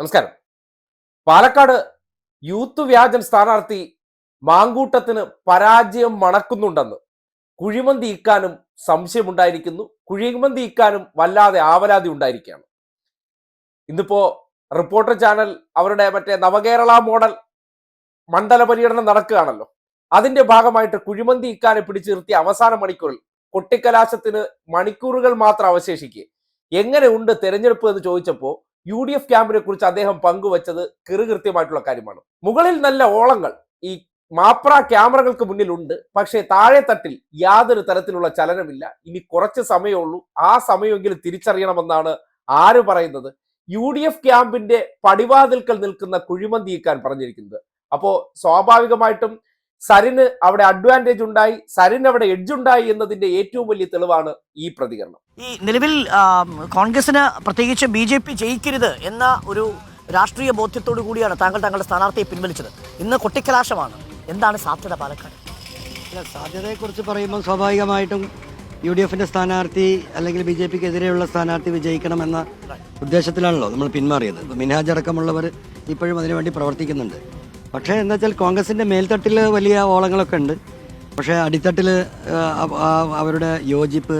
നമസ്കാരം. പാലക്കാട് യൂത്ത് വ്യാജൻ സ്ഥാനാർത്ഥി മാങ്കൂട്ടത്തിന് പരാജയം മണക്കുന്നുണ്ടെന്ന് കുഴിമന്തി ഇക്കാനും സംശയമുണ്ടായിരിക്കുന്നു. കുഴിമന്തി ഇക്കാനും വല്ലാതെ ആവലാതി ഉണ്ടായിരിക്കുകയാണ്. ഇന്നിപ്പോ റിപ്പോർട്ടർ ചാനൽ അവരുടെ മറ്റേ നവകേരള മോഡൽ മണ്ഡല പര്യടനം നടക്കുകയാണല്ലോ. അതിന്റെ ഭാഗമായിട്ട് കുഴിമന്തി ഇക്കാനെ പിടിച്ചു നിർത്തിയ അവസാന മണിക്കൂറിൽ കൊട്ടിക്കലാശത്തിന് മണിക്കൂറുകൾ മാത്രം അവശേഷിക്കെ. എങ്ങനെ ഉണ്ട് തെരഞ്ഞെടുപ്പ് എന്ന് ചോദിച്ചപ്പോൾ യു ഡി എഫ് ക്യാമ്പിനെ കുറിച്ച് അദ്ദേഹം പങ്കുവച്ചത് കൃത്യമായിട്ടുള്ള കാര്യമാണ്. മുകളിൽ നല്ല ഓളങ്ങൾ. ഈ മാപ്ര ക്യാമറകൾക്ക് മുന്നിലുണ്ട്. പക്ഷേ താഴെ തട്ടിൽ യാതൊരു തരത്തിലുള്ള ചലനമില്ല. ഇനി കുറച്ച് സമയമുള്ളൂ ആ സമയമെങ്കിലും തിരിച്ചറിയണമെന്നാണ് ആര് പറയുന്നത്? യു ഡി എഫ് ക്യാമ്പിന്റെ പടിവാതിൽക്കൽ നിൽക്കുന്ന കുഴിമന്തിയിക്കാൻ പറഞ്ഞിരിക്കുന്നത്. അപ്പോ സ്വാഭാവികമായിട്ടും സരിന് അവിടെ അഡ്വാന്റേജ് ഉണ്ടായി സരിന് അവിടെ എഡ്ജ് ഉണ്ടായി എന്നതിന്റെ ഏറ്റവും വലിയ തെളിവാണ് ഈ പ്രതികരണം. ഈ നിലവിൽ കോൺഗ്രസിന് പ്രത്യേകിച്ച് ബി ജെ പി ജയിക്കരുത് എന്ന ഒരു രാഷ്ട്രീയ ബോധ്യത്തോടു കൂടിയാണ് താങ്കൾ താങ്കളുടെ സ്ഥാനാർത്ഥിയെ പിൻവലിച്ചത്. ഇന്ന് കൊട്ടിക്കലാശമാണ്. എന്താണ് സാധ്യത പാലക്കാട്? അല്ല സാധ്യതയെക്കുറിച്ച് പറയുമ്പോൾ സ്വാഭാവികമായിട്ടും യു ഡി എഫിന്റെ സ്ഥാനാർത്ഥി അല്ലെങ്കിൽ ബി ജെ പിക്ക് എതിരെയുള്ള സ്ഥാനാർത്ഥി വിജയിക്കണമെന്ന ഉദ്ദേശത്തിലാണല്ലോ നമ്മൾ പിന്മാറിയത്. മിൻഹാജ് അടക്കമുള്ളവർ ഇപ്പോഴും അതിനുവേണ്ടി പ്രവർത്തിക്കുന്നുണ്ട്. പക്ഷേ എന്താ വെച്ചാൽ കോൺഗ്രസിന്റെ മേൽത്തട്ടിൽ വലിയ ഓളങ്ങളൊക്കെ ഉണ്ട്. പക്ഷേ അടിത്തട്ടിൽ അവരുടെ യോജിപ്പ്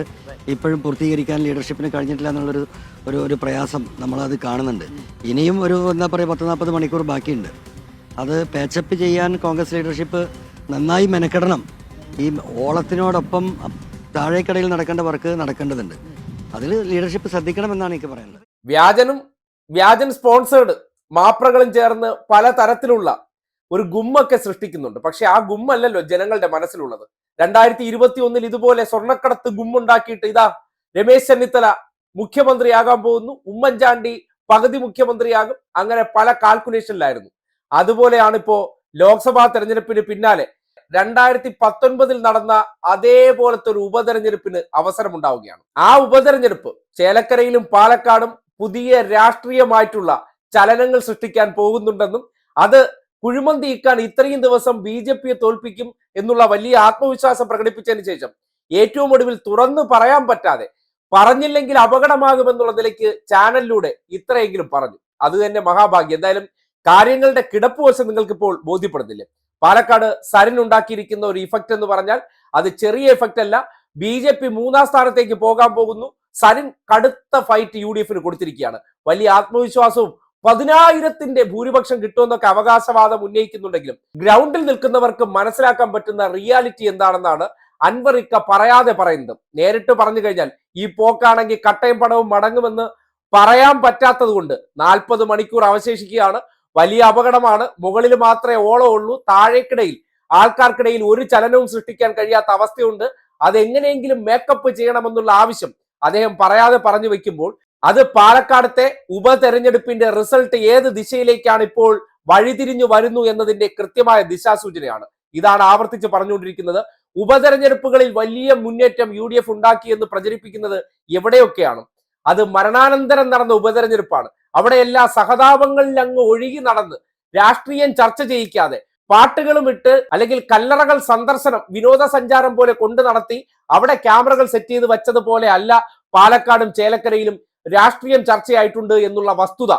ഇപ്പോഴും പൂർത്തീകരിക്കാൻ ലീഡർഷിപ്പിന് കഴിഞ്ഞിട്ടില്ല എന്നുള്ളൊരു ഒരു ഒരു പ്രയാസം നമ്മളത് കാണുന്നുണ്ട്. ഇനിയും ഒരു എന്താ പറയുക പത്ത് നാൽപ്പത് മണിക്കൂർ ബാക്കിയുണ്ട്. അത് പാച്ചപ്പ് ചെയ്യാൻ കോൺഗ്രസ് ലീഡർഷിപ്പ് നന്നായി മെനക്കെടണം. ഈ ഓളത്തിനോടൊപ്പം താഴേക്കടയിൽ നടക്കേണ്ട വർക്ക് നടക്കേണ്ടതുണ്ട്. അതിൽ ലീഡർഷിപ്പ് ശ്രദ്ധിക്കണമെന്നാണ് എനിക്ക് പറയുന്നത് വ്യാജനും വ്യാജൻ സ്പോൺസേഡ് മാപ്രകളും ചേർന്ന് പല തരത്തിലുള്ള ഒരു ഗുമ്മൊക്കെ സൃഷ്ടിക്കുന്നുണ്ട്. പക്ഷെ ആ ഗുമ്മല്ലല്ലോ ജനങ്ങളുടെ മനസ്സിലുള്ളത്. രണ്ടായിരത്തി ഇരുപത്തി ഒന്നിൽ ഇതുപോലെ സ്വർണക്കടത്ത് ഗുമ്മുണ്ടാക്കിയിട്ട് ഇതാ രമേശ് ചെന്നിത്തല മുഖ്യമന്ത്രിയാകാൻ പോകുന്നു. ഉമ്മൻചാണ്ടി പകുതി മുഖ്യമന്ത്രിയാകും. അങ്ങനെ പല കാൽക്കുലേഷനിലായിരുന്നു. അതുപോലെയാണ് ഇപ്പോ ലോക്സഭാ തെരഞ്ഞെടുപ്പിന് പിന്നാലെ രണ്ടായിരത്തി പത്തൊൻപതിൽ നടന്ന അതേപോലത്തെ ഒരു ഉപതെരഞ്ഞെടുപ്പിന് അവസരമുണ്ടാവുകയാണ്. ആ ഉപതെരഞ്ഞെടുപ്പ് ചേലക്കരയിലും പാലക്കാടും പുതിയ രാഷ്ട്രീയമായിട്ടുള്ള ചലനങ്ങൾ സൃഷ്ടിക്കാൻ പോകുന്നുണ്ടെന്നും അത് കുഴിമന്തി ഇക്കാൻ ഇത്രയും ദിവസം ബി ജെ പിയെ തോൽപ്പിക്കും എന്നുള്ള വലിയ ആത്മവിശ്വാസം പ്രകടിപ്പിച്ചതിന് ശേഷം ഏറ്റവും ഒടുവിൽ തുറന്നു പറയാൻ പറ്റാതെ പറഞ്ഞില്ലെങ്കിൽ അപകടമാകുമെന്നുള്ള നിലയ്ക്ക് ചാനലിലൂടെ ഇത്രയെങ്കിലും പറഞ്ഞു. അത് തന്നെ മഹാഭാഗ്യം. എന്തായാലും കാര്യങ്ങളുടെ കിടപ്പ് വശം നിങ്ങൾക്കിപ്പോൾ ബോധ്യപ്പെടുന്നില്ലേ. പാലക്കാട് സരിൻ ഉണ്ടാക്കിയിരിക്കുന്ന ഒരു ഇഫക്റ്റ് എന്ന് പറഞ്ഞാൽ അത് ചെറിയ ഇഫക്റ്റ് അല്ല. ബി ജെ പി മൂന്നാം സ്ഥാനത്തേക്ക് പോകാൻ പോകുന്നു. സരിൻ കടുത്ത ഫൈറ്റ് യു ഡി എഫിന് കൊടുത്തിരിക്കുകയാണ്. വലിയ ആത്മവിശ്വാസവും പതിനായിരത്തിന്റെ ഭൂരിപക്ഷം കിട്ടുമെന്നൊക്കെ അവകാശവാദം ഉന്നയിക്കുന്നുണ്ടെങ്കിലും ഗ്രൗണ്ടിൽ നിൽക്കുന്നവർക്ക് മനസ്സിലാക്കാൻ പറ്റുന്ന റിയാലിറ്റി എന്താണെന്നാണ് അൻവർ ഇക്ക പറയാതെ പറയുന്നത്. നേരിട്ട് പറഞ്ഞു കഴിഞ്ഞാൽ ഈ പോക്കാണെങ്കിൽ കട്ടയും പടവും മടങ്ങുമെന്ന് പറയാൻ പറ്റാത്തത് കൊണ്ട് നാൽപ്പത് മണിക്കൂർ അവശേഷിക്കുകയാണ്. വലിയ അപകടമാണ്. മുകളിൽ മാത്രമേ ഓളമുള്ളൂ താഴേക്കിടയിൽ ആൾക്കാർക്കിടയിൽ ഒരു ചലനവും സൃഷ്ടിക്കാൻ കഴിയാത്ത അവസ്ഥയുണ്ട്. അതെങ്ങനെയെങ്കിലും മേക്കപ്പ് ചെയ്യണമെന്നുള്ള ആവശ്യം അദ്ദേഹം പറയാതെ പറഞ്ഞു വെക്കുമ്പോൾ അത് പാലക്കാടത്തെ ഉപതെരഞ്ഞെടുപ്പിന്റെ റിസൾട്ട് ഏത് ദിശയിലേക്കാണ് ഇപ്പോൾ വഴിതിരിഞ്ഞു വരുന്നു എന്നതിന്റെ കൃത്യമായ ദിശാസൂചനയാണ്. ഇതാണ് ആവർത്തിച്ച് പറഞ്ഞുകൊണ്ടിരിക്കുന്നത്. ഉപതെരഞ്ഞെടുപ്പുകളിൽ വലിയ മുന്നേറ്റം യു ഡി എഫ് ഉണ്ടാക്കിയെന്ന് പ്രചരിപ്പിക്കുന്നത് എവിടെയൊക്കെയാണ്? അത് മരണാനന്തരം നടന്ന ഉപതെരഞ്ഞെടുപ്പാണ്. അവിടെ എല്ലാ സഹതാപങ്ങളിൽ അങ്ങ് ഒഴുകി നടന്ന് രാഷ്ട്രീയം ചർച്ച ചെയ്യിക്കാതെ പാട്ടുകളും ഇട്ട് അല്ലെങ്കിൽ കല്ലറകൾ സന്ദർശനം വിനോദസഞ്ചാരം പോലെ കൊണ്ടു നടത്തി അവിടെ ക്യാമറകൾ സെറ്റ് ചെയ്ത് വെച്ചതുപോലെ അല്ല പാലക്കാടും ചേലക്കരയിലും രാഷ്ട്രീയം ചർച്ചയായിട്ടുണ്ട് എന്നുള്ള വസ്തുത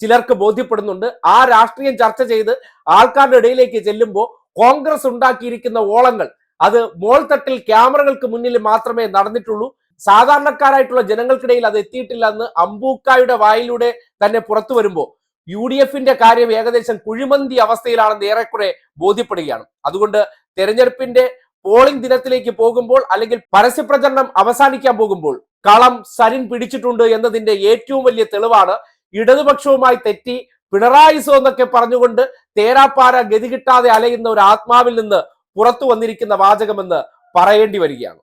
ചിലർക്ക് ബോധ്യപ്പെടുന്നുണ്ട്. ആ രാഷ്ട്രീയം ചർച്ച ചെയ്ത് ആൾക്കാരുടെ ഇടയിലേക്ക് ചെല്ലുമ്പോൾ കോൺഗ്രസ് ഉണ്ടാക്കിയിരിക്കുന്ന ഓളങ്ങൾ അത് മോൾത്തട്ടിൽ ക്യാമറകൾക്ക് മുന്നിൽ മാത്രമേ നടന്നിട്ടുള്ളൂ. സാധാരണക്കാരായിട്ടുള്ള ജനങ്ങൾക്കിടയിൽ അത് എത്തിയിട്ടില്ല എന്ന് അമ്പൂക്കായുടെ വായിലൂടെ തന്നെ പുറത്തു വരുമ്പോൾ യു ഡി എഫിന്റെ കാര്യം ഏകദേശം കുഴിമന്തി അവസ്ഥയിലാണെന്ന് ഏറെക്കുറെ ബോധ്യപ്പെടുകയാണ്. അതുകൊണ്ട് തെരഞ്ഞെടുപ്പിന്റെ പോളിംഗ് ദിനത്തിലേക്ക് പോകുമ്പോൾ അല്ലെങ്കിൽ പരസ്യപ്രചരണം അവസാനിക്കാൻ പോകുമ്പോൾ കളം സരിൻ പിടിച്ചിട്ടുണ്ട് എന്നതിന്റെ ഏറ്റവും വലിയ തെളിവാണ്. ഇടതുപക്ഷവുമായി തെറ്റി പിണറായിസോ എന്നൊക്കെ പറഞ്ഞുകൊണ്ട് തേരാപ്പാര ഗതി കിട്ടാതെ അലയുന്ന ഒരു ആത്മാവിൽ നിന്ന് പുറത്തു വന്നിരിക്കുന്ന വാചകമെന്ന് പറയേണ്ടി വരികയാണ്.